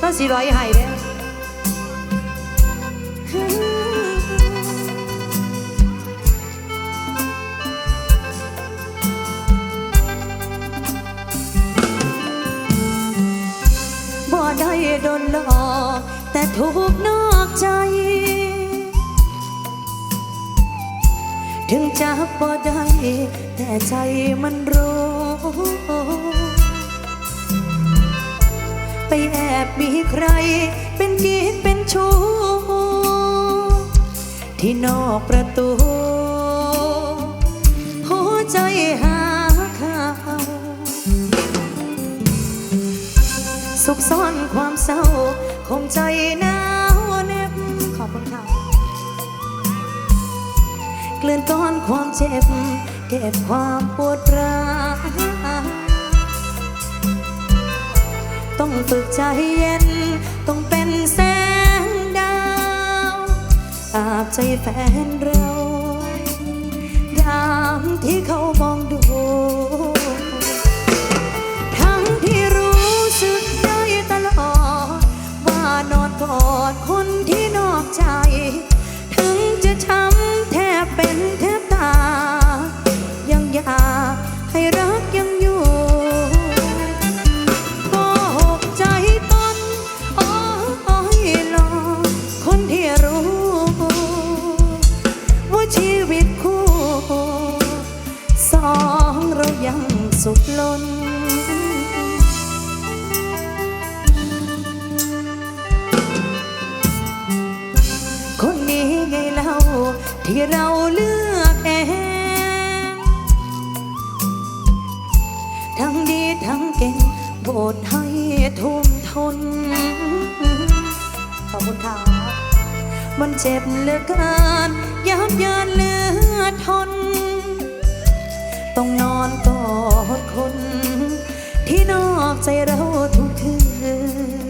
ก็สิร้อยให้เด้บ่ได้โดนหลอกแต่ถูกนอกใจ ถึงจับบ่ได้แต่ใจมันรู้ มีใครเป็นกิ๊กเป็นชู้ ที่นอกประตู หัวใจหาเขาสุขซ่อนความเศร้าคงใจหนาวเน็บขอบคุณค่ะเกลื่อนก้อนความเจ็บ เก็บความปวดร้าว ต้องฝึกใจเย็น ต้องเป็นแสงดาว อาบใจแฟนเรายามที่เขามองดู ลือเกินยับยินเหลือทน ต้องนอนกอดคน ที่นอกใจเราทุกคืน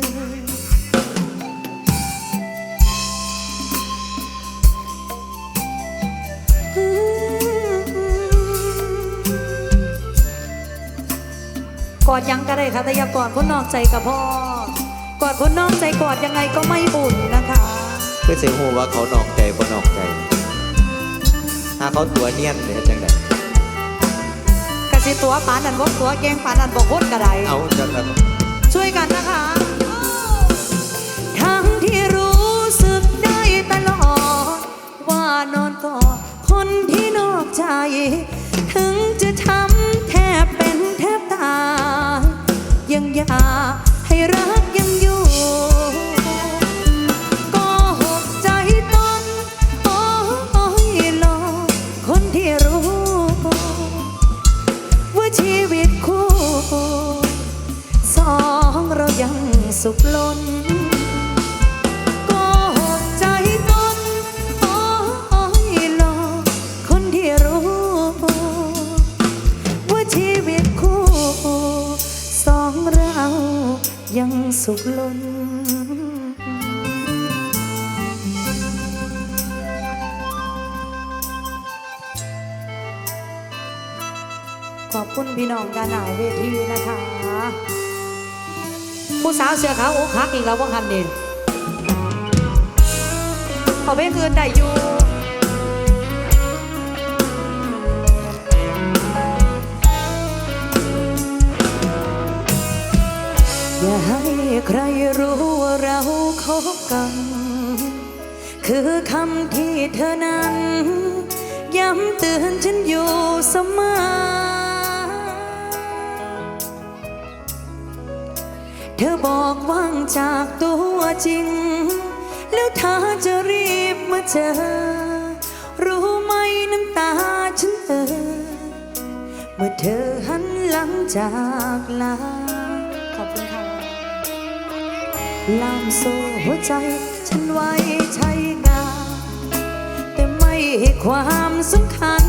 กอดยังก็ได้ค่ะแต่อย่ากอดคนนอกใจกับพ่อกอดคนนอกใจกอดยังไงก็ไม่บุญนะคะ เพื่อสิหูว่าเขานอกใจบ่นอกใจถ้าเขาตัวเนียนเลยจังไดกะสิตัวปานนันบอกตัวแกงปานนันบอกโคตรกระไดเอาจังไดช่วยกันนะคะ ทั้งที่รู้สึกได้ตลอด ว่านอนกอดคนที่นอกใจ ถึงจะช้ำแทบเป็นแทบตายยังอยากให้รัก สุขล้นก็หกใจตนอ้ยหลอคนที่รู้ ว่าชีวิตคู่ สองเรายังสุขล้นขอบคุณพี่น้องด้านหน้าเวที สาวเสือขาวอกหักอีกแล้วว่าคันเด่นขอเพลงอื่นได้อยู่อย่าให้ใครรู้ว่าเราคบกัน คือคำที่เธอนั้น ย้ำเตือนฉันอยู่เสมอ เธอบอกว่างจากตัวจริง แล้วเธอจะรีบมาเจอ รู้ไหมน้ำตาฉันเออเมื่อเธอหันหลังจากลาขอบคุณค่ะลามโซ่หัวใจ ฉันไว้ใช้งานแต่ไม่ให้ความสำคัญ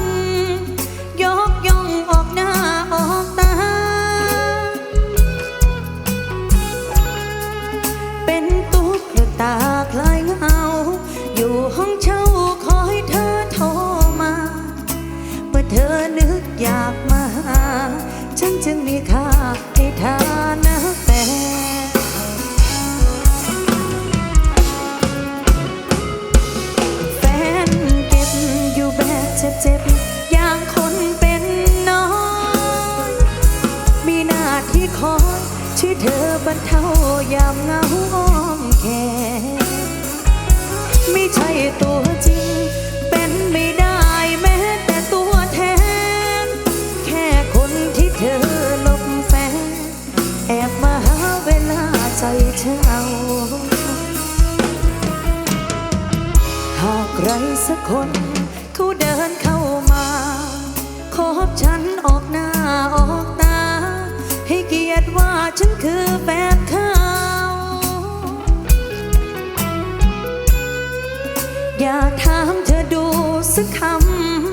สักค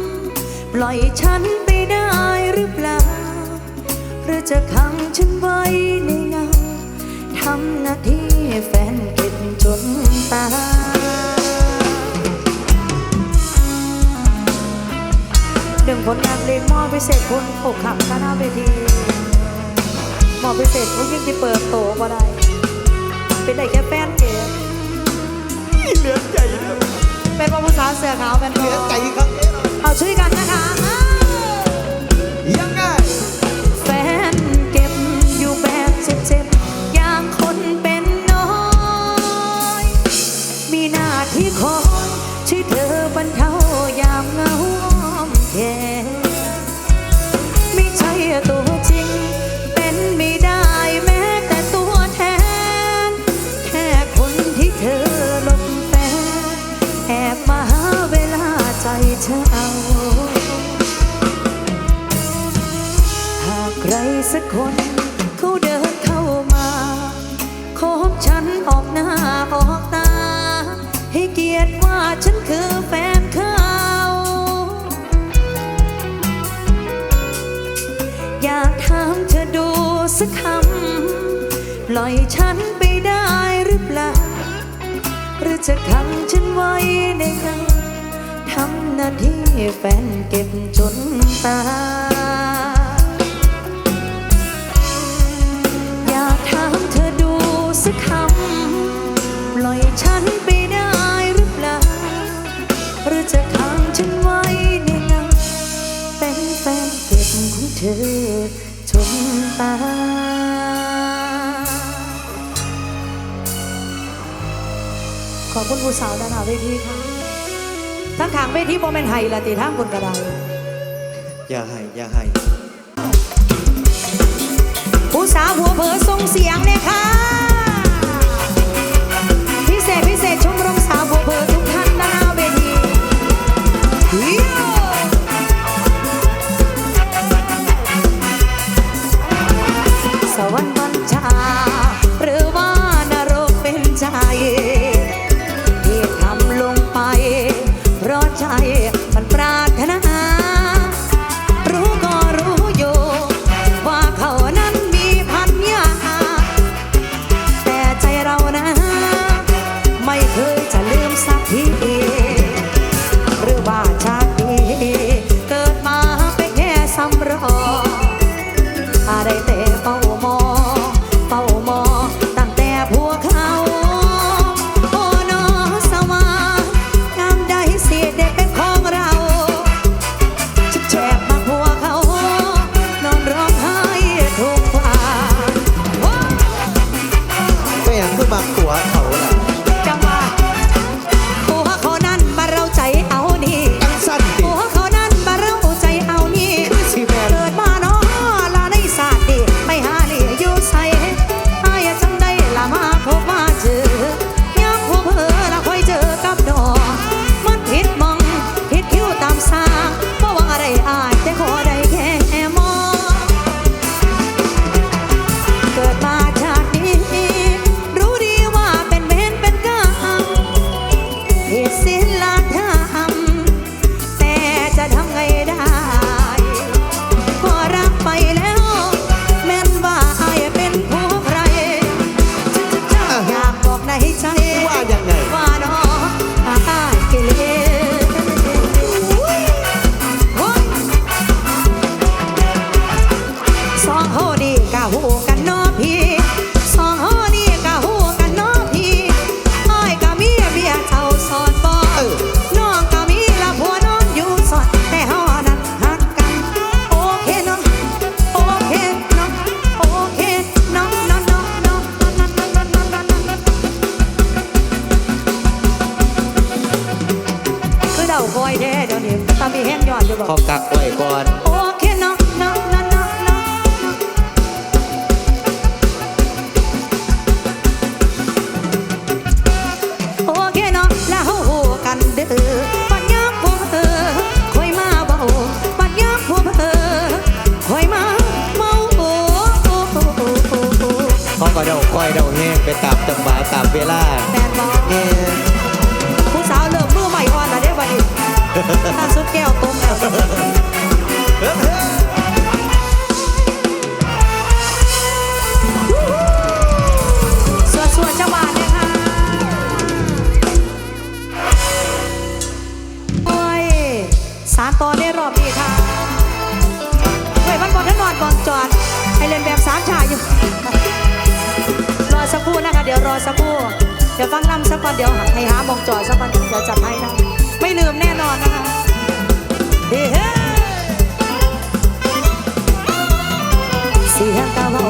ำ ปล่อยฉันไปได้หรือเปล่า หรือจะขังฉันไว้ในเงาทำหน้าที่แฟนเก็บจนตายหนึ่งผลงานเลงมอบพิเศษคุณอกขับข้าหาเวทีมอพิเศษคุณยิ่งที่เปิดโตมาได้ ครับแฟนคลับ ใจเขา สักคน เขาเดินเข้ามาโคบฉันออกหน้าออกตา ให้เกียรติว่าฉันคือแฟนเขา อยากถามเธอดูสักคำ ปล่อยฉันไปได้หรือเปล่า หรือจะขังฉันไว้ในกางทำหน้าที่แฟนเก็บจนตา สักคำ ปล่อยฉันไปได้หรือเปล่า หรือจะขังฉันไว้ในเงาเป็นแฟนเก็บของเธอชมตาขอบคุณผู้สาวด้านหน้าเวทีค่ะทั้งขางเวทีโมเมนต์ไฮละติทั้งคนกระไดอย่าให้อย่าให้ผู้สาวหัวเผลอส่งเสียงเลยค่ะ ษชมรมสาว คอยเราแห้งไปตามจังหวะตามเวลาแฟนบอกเออผู้สาวเริ่มมือใหม่อ่อนแล้เด้วัดนี้ถ้าสุดแก้วต้มแล้ว อสักครู่เดี๋ยวฟังลำสักพันเดี๋ยวหักให้หาบองจอสักพันเดี๋ยวจัดให้นะไม่ลืมแน่นอนนะคะเฮ้เสียงตาเบา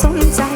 送你。